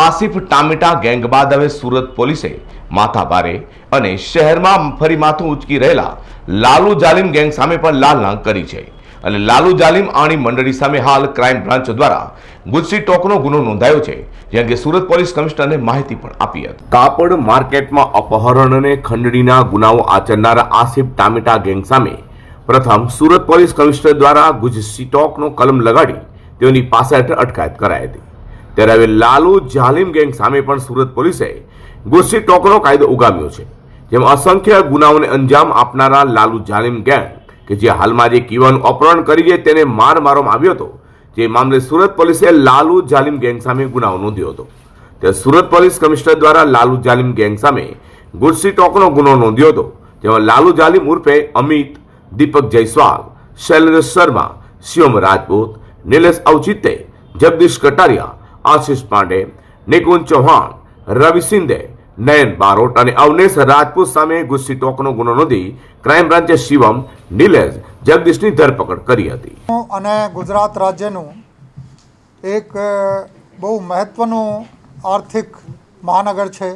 આસિફ ટામેટા ગેંગ બાદ હવે સુરત પોલીસે માથાભારે અને શહેરમાં ફરી માથું ઉચકી રહેલા લાલુ જાલિમ ગેંગ સામે પણ લાલ લાંગ કરી છે. અને લાલુ જાલિમ આણી મંડળી સામે હાલ ક્રાઇમ બ્રાન્ચ દ્વારા ગુજસી ટોકનો ગુનો નોંધાયો છે, જે અંગે સુરત પોલીસ કમિશનરને માહિતી પણ આપી હતી. કાપડ માર્કેટમાં અપહરણ અને ખંડણીના ગુનાઓ આચરનારા આસિફ ટામેટા ગેંગ સામે પ્રથમ સુરત પોલીસ કમિશનર દ્વારા ગુજસી ટોકનો કલમ લગાડી તેઓની પાસઠ અટકાયત કરાઈ હતી. ત્યારે હવે લાલુ જાલિમ ગેંગ સામે પણ સુરત પોલીસે ગુસ્સી ટોકનો કાયદો ઉગામ્યો છે, જેમાં અસંખ્ય ગુનાઓને અંજામ આપનારા લાલુ જાલિમ ગેંગ કે જે હાલમાં જે કીવાનું અપહરણ કરી છે તેને માર મારવામાં આવ્યો હતો, જે મામલે સુરત પોલીસે લાલુ જાલિમ ગેંગ સામે ગુનાઓ નોંધ્યો હતો. ત્યારે સુરત પોલીસ કમિશનર દ્વારા લાલુ જાલિમ ગેંગ સામે ગુસ્સી ટોકનો ગુનો નોંધ્યો હતો, જેમાં લાલુ જાલિમ ઉર્ફે અમિત, દીપક જયસ્વાલ, શૈલેન્દ્ર શર્મા, શિવમ રાજપૂત, નિલેશ અવચિત્તે જગદીશ કટારિયા આશિષ પાંડે, નિકુંજ ચૌહાણ, રવિ શિંદે નયન બારોટ અને અવનેશ રાજપૂત સામે ગુસ્સી ટોકનો ગુનો નોંધી ક્રાઇમ બ્રાન્ચે શિવમ, નિલેશ, જગદીશની ધરપકડ કરી હતી. અને ગુજરાત રાજ્યનું એક બહુ મહત્ત્વનું આર્થિક મહાનગર છે.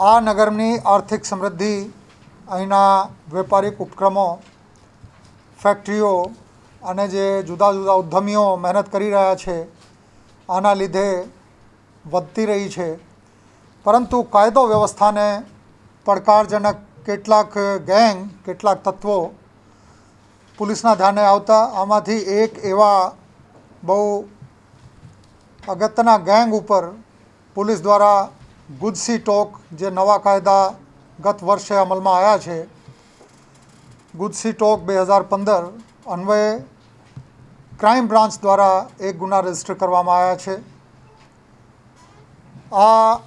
આ નગરની આર્થિક સમૃદ્ધિ અહીંના વેપારિક ઉપક્રમો, ફેક્ટરીઓ અને જે જુદા જુદા ઉદ્યમીઓ મહેનત કરી રહ્યા છે, આના લીધે વધતી રહી છે. પરંતુ કાયદો વ્યવસ્થાને પડકારજનક કેટલાક ગેંગ, કેટલાક તત્વો પોલીસના ધ્યાને આવતા આમાંથી એક એવા બહુ અગત્યના ગેંગ ઉપર પોલીસ દ્વારા ગુજસી ટોક જે નવા કાયદા ગત વર્ષે અમલમાં આવ્યા છે, ગુજસી ટોક બે હજાર પંદર અન્વયે ક્રાઇમ બ્રાન્ચ દ્વારા એક ગુના રજિસ્ટર કરવામાં આવ્યા છે. આ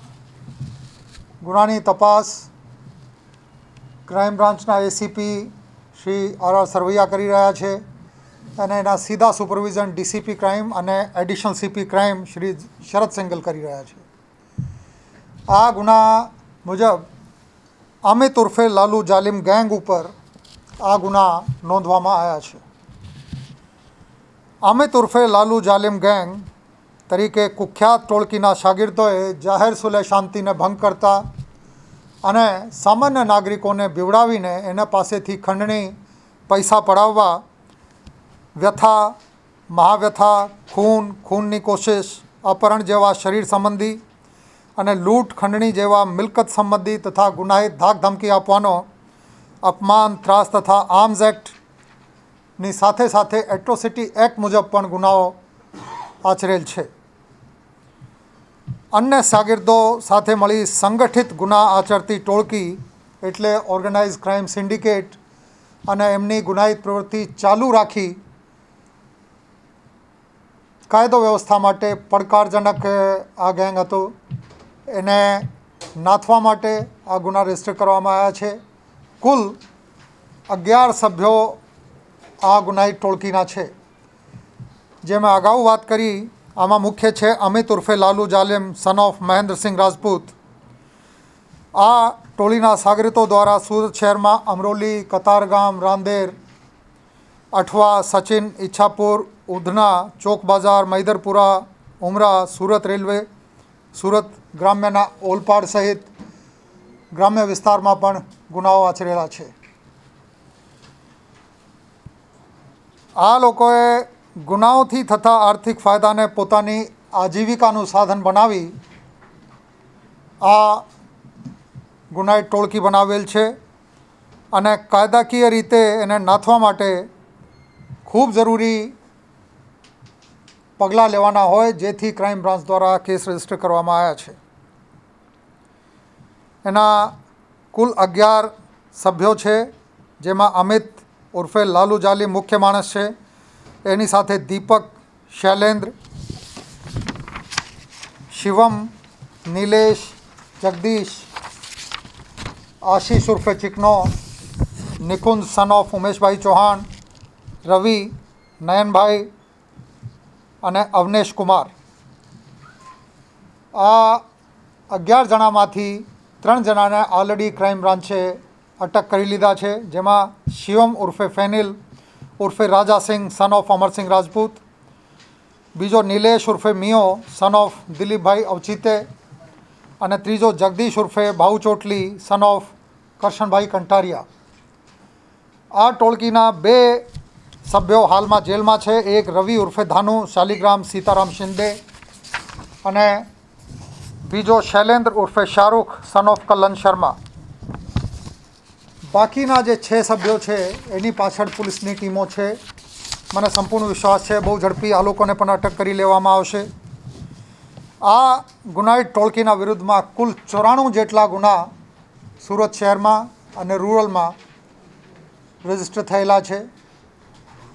ગુનાની તપાસ ક્રાઇમ બ્રાન્ચના ACP Shri R R Sarvaiya કરી રહ્યા છે અને એના સીધા સુપરવિઝન ડીસીપી ક્રાઇમ અને additional CP crime Shri Sharad Sengal કરી રહ્યા છે. આ ગુના મુજબ અમિત ઉર્ફે લાલુ જાલિમ ગેંગ ઉપર આ ગુના નોંધવામાં આવ્યા છે. અમિત ઉર્ફે લાલુ જાલિમ ગેંગ તરીકે કુખ્યાત ટોળકીના શાગીર્દોએ જાહેર સુલે શાંતિને ભંગ કરતા અને સામાન્ય નાગરિકોને બીવડાવીને એના પાસેથી ખંડણી પૈસા પડાવવા વ્યથા, મહાવ્યથા, ખૂન, ખૂનની કોશિશ, અપહરણ જેવા શરીર સંબંધી અને લૂંટ, ખંડણી જેવા મિલકત સંબંધી તથા ગુનાહિત ધાક ધમકી આપવાનો અપમાન, ત્રાસ તથા આર્મ્સ એક્ટની સાથે સાથે એટ્રોસિટી એક્ટ મુજબ પણ ગુનાઓ આચરેલ છે. અન્ય શાગીર્દો સાથે મળી સંગઠિત ગુના આચરતી ટોળકી એટલે ઓર્ગેનાઇઝ ક્રાઇમ સિન્ડિકેટ અને એમની ગુનાહિત પ્રવૃત્તિ ચાલુ રાખી કાયદો વ્યવસ્થા માટે પડકારજનક આ ગેંગ હતો. એને નાથવા માટે આ ગુના રજિસ્ટર કરવામાં આવ્યા છે. કુલ અગિયાર સભ્યો આ ગુનાહિત ટોળકીના છે. જે મેં અગાઉ વાત કરી, આમાં મુખ્ય છે અમિત ઉર્ફે લાલુ જાલિમ સન ઓફ મહેન્દ્રસિંહ રાજપૂત. આ ટોળીના સાગરીતો દ્વારા સુરત શહેરમાં અમરોલી, કતારગામ, રાંદેર, અઠવા, સચિન, ઈચ્છાપુર, ઉધના, ચોક બજાર, મૈદરપુરા, ઉમરા, સુરત રેલવે, સુરત ગ્રામ્યના ઓલપાડ સહિત ગ્રામ્ય વિસ્તારમાં પણ ગુનાઓ આચરેલા છે. આ લોકોએ ગુનાઓથી થતા આર્થિક ફાયદાને પોતાની આજીવિકાનું સાધન બનાવી આ ગુનાઈ ટોળકી બનાવેલ છે અને કાયદાકીય રીતે એને નાથવા માટે ખૂબ જરૂરી પગલાં લેવાના હોય, જેથી ક્રાઇમ બ્રાન્ચ દ્વારા કેસ રજિસ્ટર કરવામાં આવ્યા છે. એના કુલ અગિયાર સભ્યો છે, જેમાં અમિત ઉર્ફે લાલુ જાલી મુખ્ય માણસ છે. એની સાથે દીપક, શૈલેન્દ્ર, શિવમ, નિલેશ, જગદીશ, આશીષ ઉર્ફે ચિકનો, નિકુંજ સન ઓફ ઉમેશભાઈ ચૌહાણ, રવિ, નયનભાઈ અને અવનેશ કુમાર. આ અગિયાર જણામાંથી ત્રણ જણાને ઓલરેડી ક્રાઇમ બ્રાન્ચે અટક કરી લીધા છે, જેમાં શિવમ ઉર્ફે ફેનિલ, ઉર્ફે રાજાસિંહ સન ઓફ અમરસિંહ રાજપૂત, બીજો નિલેશ ઉર્ફે મિયો સન ઓફ દિલીપભાઈ અવચિતે, અને ત્રીજો જગદીશ ઉર્ફે ભાઉ ચોટલી સન ઓફ કરશનભાઈ કંટારિયા. આ ટોળકીના બે સભ્યો હાલમાં જેલમાં છે, એક રવિ ઉર્ફે ધાનુ, શાલિગ્રામ સીતારામ શિંદે, અને બીજો શૈલેન્દ્ર ઉર્ફે શાહરૂખ સન ઓફ કલ્લન શર્મા. બાકીના જે છ સભ્યો છે, એની પાછળ પોલીસની ટીમો છે. મને સંપૂર્ણ વિશ્વાસ છે, બહુ ઝડપી આ લોકોને પણ અટક કરી લેવામાં આવશે. આ ગુનાહિત ટોળકીના વિરુદ્ધમાં કુલ ચોરાણું જેટલા ગુના સુરત શહેરમાં અને રૂરલમાં રજિસ્ટર થયેલા છે.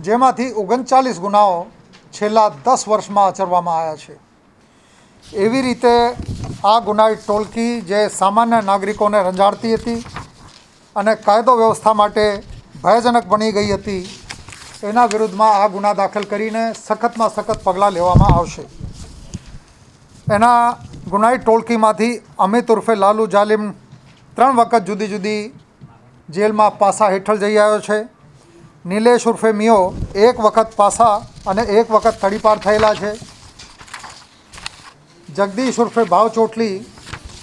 જેમાંથી ઓગણચાલીસ ગુનાઓ છેલ્લા દસ વર્ષમાં આચરવામાં આવ્યા છે. એવી રીતે આ ગુનાહિત ટોળકી જે સામાન્ય નાગરિકોને રંજાડતી હતી અને કાયદો વ્યવસ્થા માટે ભયજનક બની ગઈ હતી. એના વિરુદ્ધમાં આ ગુના દાખલ કરીને સખતમાં સખત પગલાં લેવામાં આવશે. એના ગુનાઈ ટોળકીમાંથી અમિત ઉર્ફે લાલુ જાલિમ ત્રણ વખત જુદી જુદી જેલમાં પાસા હેઠળ જઈ આવ્યો છે. નિલેશ ઉર્ફે મિયો એક વખત પાસા અને એક વખત તડીપાર થયેલા છે. જગદીશ ઉર્ફે ભાવ ચોટલી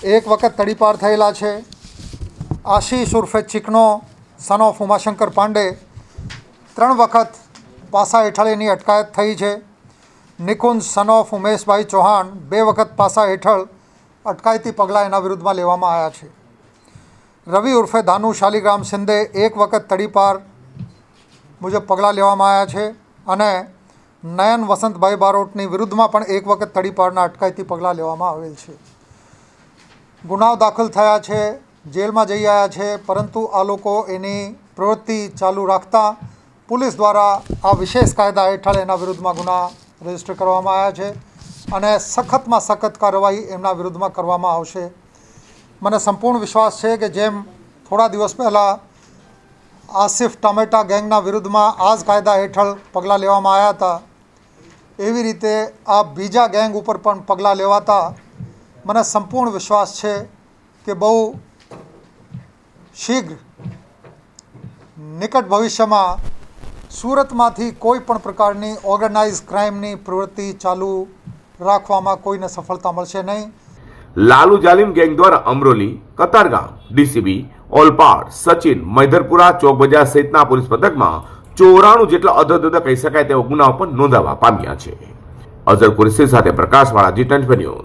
એક વખત તડીપાર થયેલા છે. આશીષ ઉર્ફે ચિકનો સન ઓફ ઉમાશંકર પાંડે, ત્રણ વખત પાસા હેઠળ એની અટકાયત થઈ છે. નિકુંજ, સન ઓફ ઉમેશભાઈ ચૌહાણ બે વખત પાસા હેઠળ અટકાયતી પગલાં એના વિરુદ્ધમાં લેવામાં આવ્યા છે. રવિ ઉર્ફે ધાનુ શાલિગ્રામ શિંદે એક વખત તડીપાર મુજબ પગલાં લેવામાં આવ્યા છે અને નયન વસંતભાઈ બારોટની વિરુદ્ધમાં પણ એક વખત તડીપારના અટકાયતી પગલાં લેવામાં આવેલ છે. ગુનાઓ દાખલ થયા છે. જેલમાં જઈ આવ્યા છે, પરંતુ આ લોકો એની પ્રવૃત્તિ ચાલુ રાખતા પોલીસ દ્વારા આ વિશેષ કાયદા હેઠળ એના વિરુદ્ધમાં ગુના રજિસ્ટર કરવામાં આવ્યા છે અને સખતમાં સખત કાર્યવાહી એમના વિરુદ્ધમાં કરવામાં આવશે. મને સંપૂર્ણ વિશ્વાસ છે કે જેમ થોડા દિવસ પહેલાં આસિફ ટામેટા ગેંગના વિરુદ્ધમાં આ જ કાયદા હેઠળ પગલાં લેવામાં આવ્યા હતા, એવી રીતે આ બીજા ગેંગ ઉપર પણ પગલાં લેવાતા મને સંપૂર્ણ વિશ્વાસ છે કે બહુ શીઘ્ર. નિકટ ભવિષ્યમાં સુરતમાંથી કોઈ પણ પ્રકારની ઓર્ગેનાઇઝ ક્રાઇમની પ્રવૃત્તિ ચાલુ રાખવામાં કોઈને સફળતા મળશે નહીં. લાલુ જાલિમ ગેંગ દ્વારા અમરોલી કતારગામ ડીસીબી, ઓલપાડ, સચિન મૈધરપુરા ચોક બજાર સહિતના પોલીસ પથકમાં ચોરાણું જેટલા અધધ કહી શકાય તેવા ગુનાઓ પણ નોંધાવા પામ્યા છે. અઝર કુરેશી સાથે પ્રકાશવાળા જી ટ્વેન્ટી ન્યૂઝ.